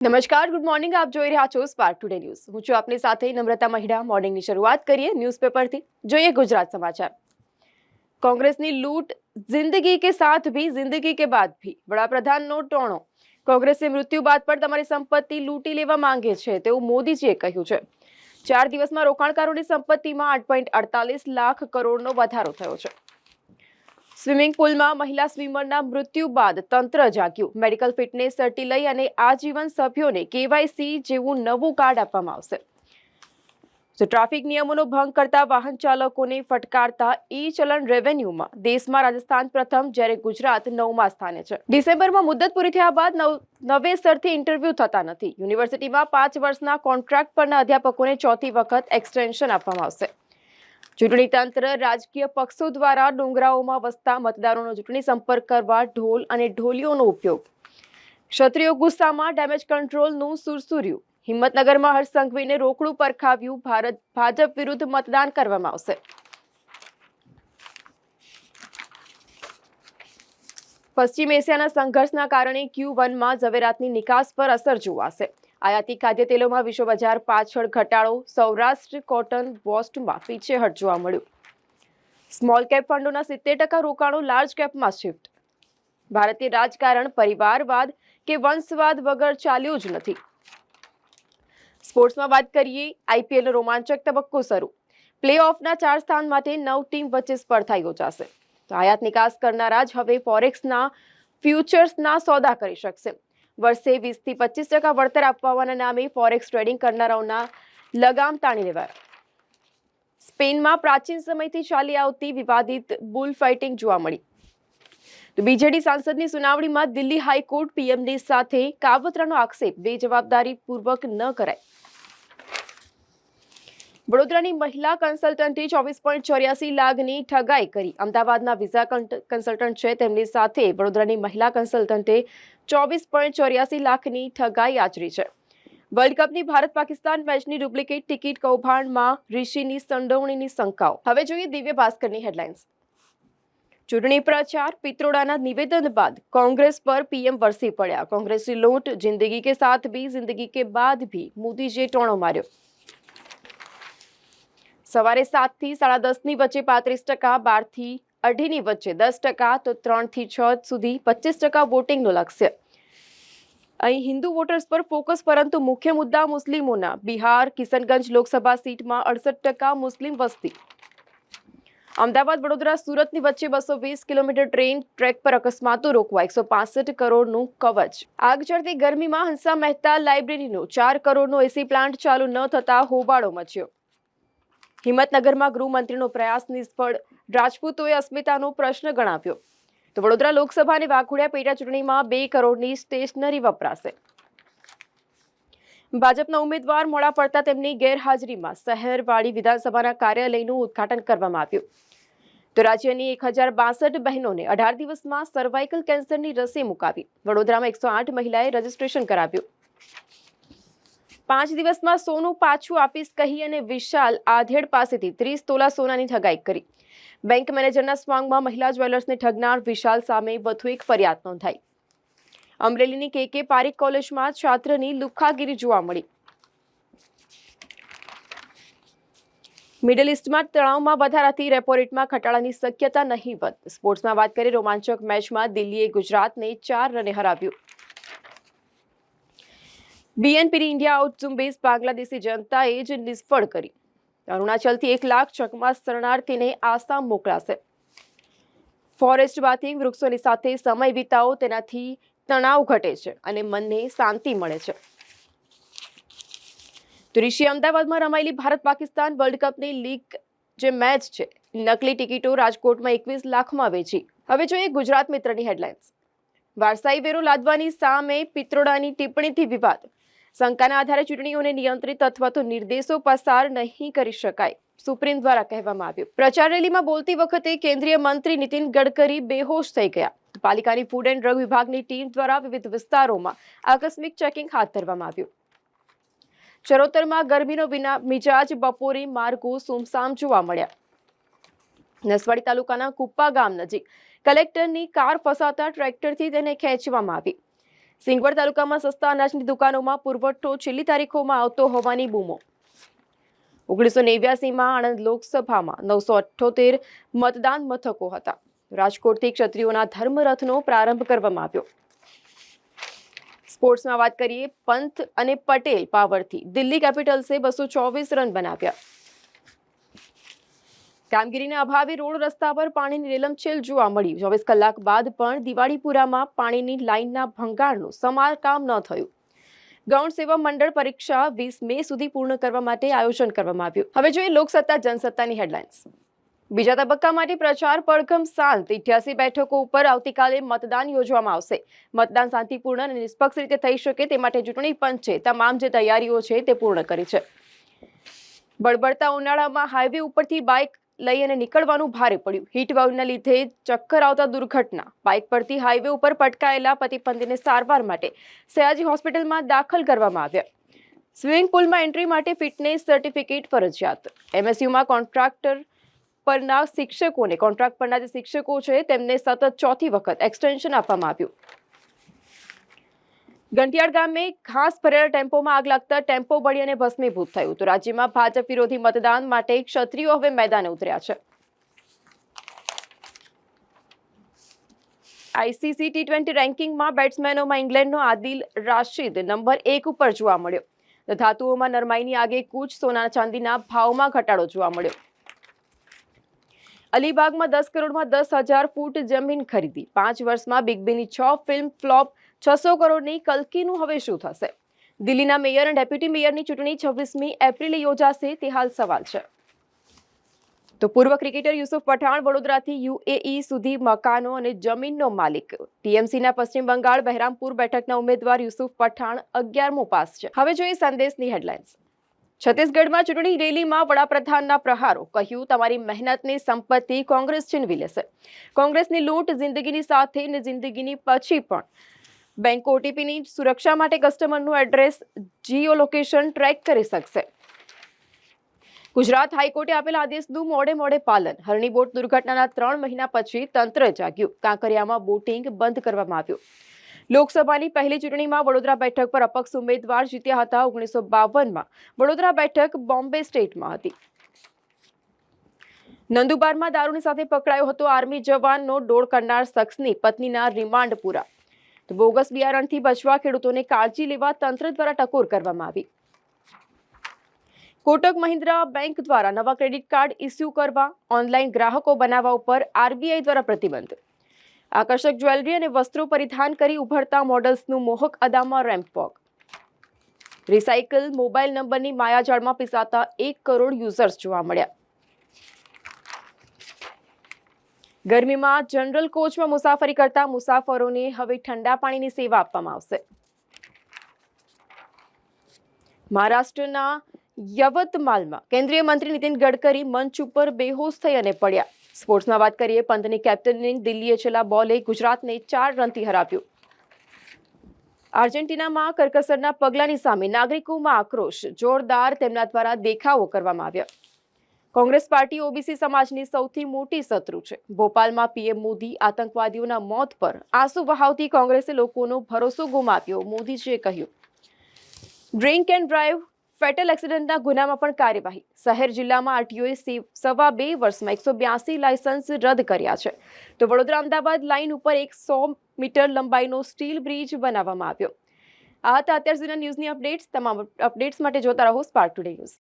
નમસ્કાર, good morning, આપ જોઈ રહ્યા છો સ્પાર્ક ટુડે ન્યૂઝ હું છું આપની સાથે નમ્રતા મહિડા. મોર્નિંગની શરૂઆત કરીએ ન્યૂઝપેપરથી. જોઈએ ગુજરાત સમાચાર. કોંગ્રેસની લૂંટ જિંદગી કે સાથ ભી, જિંદગી કે બાદ ભી. વડાપ્રધાનનો ટોણો. કોંગ્રેસે મૃત્યુ બાદ પણ તમારી સંપત્તિ લૂંટી લેવા માંગે છે, તેવું મોદીજીએ કહ્યું છે. ચાર દિવસમાં રોકાણકારોની સંપત્તિમાં આઠ પોઈન્ટ અડતાલીસ લાખ કરોડનો વધારો થયો છે. સ્વિમિંગ પુલમાં મહિલા સ્વિમરના મૃત્યુ બાદ તંત્ર જાગ્યું. મેડિકલ ફિટનેસ સર્ટી લઈ અને આજીવન સભ્યોને કેવાયસી જેવું નવું કાર્ડ આપવામાં આવશે. તો ટ્રાફિક નિયમોનો ભંગ કરતા વાહન ચાલકોને ફટકારતા ઈ ચલણ રેવન્યુમાં દેશમાં રાજસ્થાન પ્રથમ જ્યારે ગુજરાત નવમા સ્થાને છે. ડિસેમ્બરમાં મુદત પૂરી થયા બાદ નવ નવેસરથી ઇન્ટરવ્યૂ થતા નથી. યુનિવર્સિટીમાં પાંચ વર્ષના કોન્ટ્રાક્ટ પરના અધ્યાપકોને ચોથી વખત એક્સટેન્શન આપવામાં આવશે. ચૂંટણી તંત્ર રાજકીય પક્ષો દ્વારા ડુંગરાઓમાં વસતા મતદારોનો ચૂંટણી સંપર્ક કરવા ઢોલ અને ઢોલીઓનો ઉપયોગ. ક્ષત્રિયો ગુસ્સામાં ડેમેજ કંટ્રોલનું સુરસુર્યું. હિંમતનગરમાં હર્ષ સંઘવીને રોકડું પરખાવ્યું. ભારત, ભાજપ વિરુદ્ધ મતદાન કરવામાં આવશે. પશ્ચિમ એશિયાના સંઘર્ષના કારણે ક્યુ વનમાં ઝવેરાતની નિકાસ પર અસર જોવાશે. આયાતી ખાદ્ય તેલોમાં વિશ્વ બજાર પાછળ ઘટાડો, સૌરાષ્ટ્ર કોટન વોસ્ટમાં પીછેહટ જોવા મળ્યું. સ્મોલ કેપ ફંડોના સિત્તેર ટકા રોકાણો લાર્જ કેપમાં શિફ્ટ. ભારતીય રાજકારણ પરિવારવાદ કે વંશવાદ વગર ચાલ્યું જ નથી. સ્પોર્ટ્સમાં વાત કરીએ, આઈપીએલનો રોમાંચક તબક્કો શરૂ. પ્લે ઓફના ચાર સ્થાન માટે નવ ટીમ વચ્ચે સ્પર્ધા યોજાશે. તો આયાત નિકાસ કરનારા જ હવે ફોરેક્સના, ફ્યુચર્સના સોદા કરી શકશે. વર્ષે વીસથી પચીસ ટકા વળતર આપવાના નામે ફોરેક્સ ટ્રેડિંગ કરનારાઓના લગામ તાણી લેવાયા. સ્પેનમાં પ્રાચીન સમયથી ચાલી આવતી વિવાદિત બુલ ફાઇટિંગ જોવા મળી. તો બીજેડી સાંસદની સુનાવણીમાં દિલ્હી હાઈકોર્ટ પીએમડી સાથે કાવતરાનો આક્ષેપ બે જવાબદારી પૂર્વક ન કરાય. વડોદરાની મહિલા કન્સલ્ટન્ટે ચોવીસ પોઈન્ટ ચોર્યાસી લાખની ઠગાઈ કરી. અમદાવાદના વિઝા કન્સલ્ટન્ટ છે. તેમની સાથે વડોદરાની મહિલા કન્સલ્ટન્ટે ચોવીસ પોઈન્ટ ચોર્યાસી લાખની ઠગાઈ આચરી છે. વર્લ્ડ કપની ભારત પાકિસ્તાન મેચની ડુપ્લિકેટ ટિકિટ કૌભાંડમાં ઋષિની સંડોવણીની શંકાઓ. હવે જોઈએ દિવ્ય ભાસ્કરની હેડલાઇન્સ. ચૂંટણી પ્રચાર પિત્રોડાના નિવેદન બાદ કોંગ્રેસ પર પીએમ વરસી પડ્યા. કોંગ્રેસની લૂંટ, જિંદગી કે સાથ ભી જિંદગી કે બાદ ભી મોદીજીએ ટોણો માર્યો. સવારે સાતથી સાડા દસની વચ્ચે પાંત્રીસ ટકા, બારથી અઢીની વચ્ચે દસ ટકા, તો ત્રણથી છ સુધી પચીસ ટકા વોટિંગનું લક્ષ્ય. અહીં હિન્દુ વોટર્સ પર ફોકસ, પરંતુ મુખ્ય મુદ્દા મુસ્લિમોના. બિહાર, કિશનગંજ લોકસભા સીટમાં અડસઠ ટકા મુસ્લિમ વસ્તી. અમદાવાદ, વડોદરા, સુરતની વચ્ચે બસો વીસ કિલોમીટર ટ્રેન ટ્રેક પર અકસ્માતો રોકવા એકસો પાસઠ કરોડનું કવચ. આગ ચડતી ગરમીમાં હંસા મહેતા લાઇબ્રેરીનો ચાર કરોડનો એસી પ્લાન્ટ ચાલુ ન થતા હોબાળો મચ્યો. હિંમતનગરમાં ગૃહમંત્રીનો પ્રયાસ નિષ્ફળ રાજપૂતોએ અસ્મિતાનો પ્રશ્ન ગણાવ્યો. તો વડોદરા લોકસભા અને વાઘોડિયા પેટા ચૂંટણીમાં બે કરોડની સ્ટેશનરી વપરાશે. ભાજપના ઉમેદવાર મોડા પડતા તેમની ગેરહાજરીમાં શહેરવાડી વિધાનસભાના કાર્યાલયનું ઉદ્ઘાટન કરવામાં આવ્યું. તો રાજ્યની એક હજાર બાસઠ બહેનોને અઢાર દિવસમાં સર્વાઇકલ કેન્સરની રસી મુકાવી. વડોદરામાં એકસો આઠ મહિલાએ રજીસ્ટ્રેશન કરાવ્યું. પાંચ દિવસમાં સોનું પાછું આપીશ કહી અને વિશાલ આધેડ પાસેથી ત્રીસ તોલા સોનાની ઠગાઈ કરી. બેંક મેનેજરના સ્વાંગમાં મહિલા જ્વેલર્સને ઠગનાર વિશાલ સામે વધુ એક ફરિયાદ નોંધાઈ. અમરેલીની કે કે પારીખ કોલેજમાં છાત્રની લુખાગીરી જોવા મળી. મિડલ ઇસ્ટમાં તણાવમાં વધારાથી રેપો રેટમાં ઘટાડાની શક્યતા નહીવત સ્પોર્ટ્સમાં વાત કરીએ રોમાંચક મેચમાં દિલ્હીએ ગુજરાતને ચાર રને હરાવ્યું. બીએનપીની ઇન્ડિયા આઉટ ઝુંબેશ બાંગ્લાદેશી જનતાએ જ નિષ્ફળ કરી. અરુણાચલથી એક લાખ ચકમા શરણાર્થીને આસામ મોકલાશે. ફોરેસ્ટ બાથિંગ વૃક્ષોની સાથે સમય વિતાવો તેનાથી તણાવ ઘટે છે અને મનને શાંતિ મળે છે. ઋષિ અમદાવાદમાં રમાયેલી ભારત પાકિસ્તાન વર્લ્ડ કપની લીગ જે મેચ છે, નકલી ટિકિટો રાજકોટમાં એકવીસ લાખમાં વેચી. હવે જોઈએ ગુજરાત મિત્રની હેડલાઇન્સ. વારસાઈ વેરો લાદવાની સામે પિત્રોડાની ટિપ્પણીથી વિવાદ. શંકાના આધારે ચૂંટણીઓને નિયંત્રિત અથવા તો નિર્દેશો પસાર નહીં કરી શકાય. સુપ્રીમ દ્વારા કહેવામાં આવ્યું. પ્રચાર રેલીમાં બોલતી વખતે કેન્દ્રીય મંત્રી નીતિન ગડકરી બેહોશ થઈ ગયા. પાલિકાની ફૂડ એન્ડ ડ્રગ વિભાગની ટીમ દ્વારા વિવિધ વિસ્તારોમાં આકસ્મિક ચેકિંગ હાથ ધરવામાં આવ્યું. ચરોતરમાં ગરમીનો વિના મિજાજ બપોરે માર્ગો સુમસામ જોવા મળ્યા. નસવાડી તાલુકાના કુપ્પા ગામ નજીક કલેક્ટરની કાર ફસાતા ટ્રેક્ટરથી તેને ખેંચવામાં આવી. સિંગવડ તાલુકામાં સસ્તા અનાજની દુકાનોમાં પુરવઠો છેલ્લી તારીખોમાં આવતો હોવાની બૂમો. ઓગણીસો નેવ્યાસીમાં આણંદ લોકસભામાં નવસો અઠ્ઠોતેર મતદાન મથકો હતા. રાજકોટથી ક્ષત્રિયોના ધર્મરથનો પ્રારંભ કરવામાં આવ્યો. સ્પોર્ટ્સમાં વાત કરીએ, પંથ અને પટેલ પાવરથી. દિલ્હી કેપિટલ્સે બસો ચોવીસ રન બનાવ્યા. કામગીરીના અભાવે રોડ રસ્તા પર પાણીની રેલમછેલ જોવા મળી. ચોવીસ કલાક બાદ પણ દિવાળીપુરામાં પાણીની લાઇનના ભંગાણનું સમારકામ ન થયું. ગૌણ સેવા મંડળ પરીક્ષા વીસ મે સુધી પૂર્ણ કરવા માટે આયોજન કરવામાં આવ્યું. હવે જોઈએ લોકસત્તા, જનસત્તાની હેડલાઇન્સ. બીજા તબક્કા માટે પ્રચાર પડઘમ શાંત ઇઠ્યાસી બેઠકો ઉપર આવતીકાલે મતદાન યોજવામાં આવશે. મતદાન શાંતિપૂર્ણ અને નિષ્પક્ષ રીતે થઈ શકે તે માટે ચૂંટણી પંચે તમામ જે તૈયારીઓ છે તે પૂર્ણ કરી છે. બળબડતા ઉનાળામાં હાઈવે ઉપરથી બાઇક લઈ અને નીકળવાનું ભારે પડ્યું. હીટ વેવના લીધે ચક્કર આવતા દુર્ઘટના. બાઇક પરથી હાઈવે ઉપર પટકાયેલા પતિ પત્નીને સારવાર માટે સયાજી હોસ્પિટલમાં દાખલ કરવામાં આવ્યા. સ્વિમિંગ પુલમાં એન્ટ્રી માટે ફિટનેસ સર્ટિફિકેટ ફરજિયાત. એમએસયુમાં કોન્ટ્રાક્ટર પરના શિક્ષકોને, કોન્ટ્રાક્ટ પરના જે શિક્ષકો છે, તેમને સતત ચોથી વખત એક્સટેન્શન આપવામાં આવ્યું. ગંટિયાળ ગામે ખાસ ભરેલા ટેમ્પોમાં આગ લાગતા ટેમ્પો બળી અને ભસ્મીભૂત થયું તો રાજ્યમાં ભાજપ વિરોધી મતદાન માટે ક્ષત્રિયો હવે મેદાને ઉતર્યા છે. આઈસીસી ટી ટ્વેન્ટી રેન્કિંગમાં બેટ્સમેનોમાં ઇંગ્લેન્ડનો આદિલ રાશિદ નંબર એક ઉપર જોવા મળ્યો. ધાતુઓમાં નરમાઈની આગે કૂચ સોના ચાંદીના ભાવમાં ઘટાડો જોવા મળ્યો. અલીબાગમાં દસ કરોડમાં દસ હજાર ફૂટ જમીન ખરીદી. પાંચ વર્ષમાં બિગ બીની છ ફિલ્મ ફ્લોપ છસો કરોડની કલકીનું હવે શું થશે? દિલ્હીના મેયર અને ડેપ્યુટી મેયરની ચૂંટણી છવ્વીસમી એપ્રિલે યોજાશે તે હાલ સવાલ છે. તો પૂર્વ ક્રિકેટર યુસુફ પઠાણ વડોદરાથી યુએઈ સુધી મકાનો અને જમીનનો માલિક. ટીએમસીના પશ્ચિમ બંગાળ બહેરામપુર બેઠકના ઉમેદવાર યુસુફ પઠાણ અગિયારમો પાસ છે. હવે જોઈએ સંદેશની હેડલાઇન્સ. છત્તીસગઢમાં ચૂંટણી રેલીમાં વડાપ્રધાનના પ્રહારો. કહ્યું, તમારી મહેનતની સંપત્તિ કોંગ્રેસ છીનવી લેશે. કોંગ્રેસની લૂંટ જિંદગીની સાથે ને જિંદગીની પછી પણ બેંક ઓટીપીની સુરક્ષા માટે કસ્ટમરનું એડ્રેસ, જીઓ લોકેશન ટ્રેક કરી શકશે. ગુજરાત હાઈકોર્ટે આપેલા આદેશનું મોડે મોડે પાલન. હરણી બોટ દુર્ઘટનાના ત્રણ મહિના પછી તંત્ર જાગ્યું. કાંકરિયામાં બોટિંગ બંધ કરવામાં આવ્યું. લોકસભાની પહેલી ચૂંટણીમાં વડોદરા બેઠક પર અપક્ષ ઉમેદવાર જીત્યા હતા ઓગણીસો બાવનમાં. વડોદરા બેઠક બોમ્બે સ્ટેટમાં હતી. નંદુબારમાં દારૂની સાથે પકડાયો હતો આર્મી જવાનનો ડોળ કરનાર શખ્સની પત્નીના રિમાન્ડ પૂરા. તો બોગસ બિયારણથી બચવા ખેડૂતોને કાળજી લેવા તંત્ર દ્વારા ટકોર કરવામાં આવી. કોટક મહિન્દ્રા બેંક દ્વારા નવા ક્રેડિટ કાર્ડ ઇસ્યુ કરવા, ઓનલાઈન ગ્રાહકો બનાવવા ઉપર આરબીઆઈ દ્વારા પ્રતિબંધ. આકર્ષક જ્વેલરી અને વસ્ત્રો પરિધાન કરી ઉભરતા મોડલ્સનું મોહક અદામાં રેમ્પ વોક. રિસાયકલ, મોબાઈલ નંબરની માયાજાળમાં પીસાતા એક કરોડ યુઝર્સ જોવા મળ્યા. ગરમીમાં જનરલ કોચમાં મુસાફરી કરતા મુસાફરોને હવે ઠંડા પાણીની સેવા આપવામાં આવશે. મહારાષ્ટ્રના યવતમાલમાં કેન્દ્રીય મંત્રી નીતિન ગડકરી મંચ ઉપર બેહોશ થઈ અને પડ્યા. સ્પોર્ટ્સમાં વાત કરીએ, પંતની કેપ્ટનની દિલ્હીએ છેલ્લા બોલે ગુજરાતને ચાર રનથી હરાવ્યું. આર્જેન્ટિનામાં કરકસરના પગલાની સામે નાગરિકોમાં આક્રોશ. જોરદાર તેમના દ્વારા દેખાવો કરવામાં આવ્યા. કોંગ્રેસ પાર્ટી ઓબીસી સમાજની સૌથી મોટી શત્રુ છે. ભોપાલમાં પીએમ મોદી આતંકવાદીઓના મોત પર આંસુ વહાવતી કોંગ્રેસે લોકોનો ભરોસો ગુમાવ્યો, મોદીજીએ કહ્યું. ડ્રિંક એન્ડ ડ્રાઈવ ફેટલ એક્સિડન્ટના ગુનામાં પણ કાર્યવાહી. શહેર જિલ્લામાં આરટીઓએ સવા બે વર્ષમાં એકસો બ્યાસી લાયસન્સ રદ કર્યા છે. તો વડોદરા અમદાવાદ લાઇન ઉપર એક સો મીટર લંબાઈનો સ્ટીલ બ્રિજ બનાવવામાં આવ્યો. આ હતા અત્યાર સુધીના ન્યૂઝની અપડેટ્સ. તમામ અપડેટ્સ માટે જોતા રહો સ્પાર્ક ટુડે ન્યૂઝ.